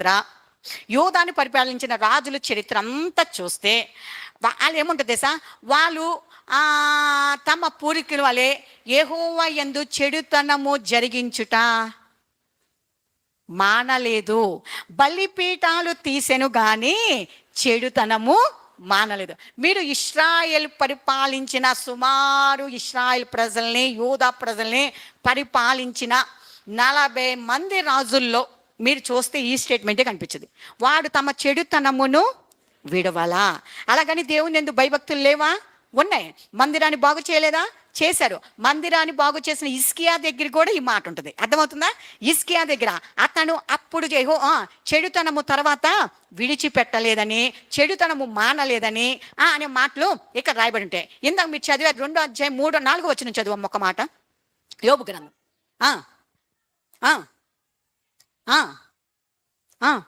చరిత్ర. యోధాన్ని పరిపాలించిన రాజుల చరిత్ర అంతా చూస్తే వాళ్ళు ఏముంటుంది తెలుసా? వాళ్ళు ఆ, తమ పూర్వీకుల వలె ఏహోవా ఎందు చెడుతనము జరిగించుట మానలేదు. బలిపీఠాలు తీసెను కానీ చెడుతనము మానలేదు. మీరు ఇస్రాయల్ పరిపాలించిన సుమారు ఇస్రాయల్ ప్రజల్ని యూదా ప్రజల్ని పరిపాలించిన నలభై మంది రాజుల్లో మీరు చూస్తే ఈ స్టేట్మెంటే కనిపించదు. వాడు తమ చెడుతనమును విడవలా? అలాగని దేవుని ఎందుకు భయభక్తులు లేవా? ఉన్నాయి. మందిరాన్ని బాగు చేయలేదా? చేశారు. మందిరాన్ని బాగు చేసిన ఇస్కియా దగ్గర కూడా ఈ మాట ఉంటుంది. అర్థమవుతుందా? ఇస్కియా దగ్గర అతను అప్పుడు చేయో ఆ, చెడుతనము తర్వాత విడిచిపెట్టలేదని చెడుతనము మానలేదని అనే మాటలు ఇక్కడ రాయబడి ఉంటాయి. ఇందాక మీరు చదివారు రెండో అధ్యాయం మూడో నాలుగో వచ్చిన చదువు ఒక మాట. యోబు గ్రంథం. 아, 아.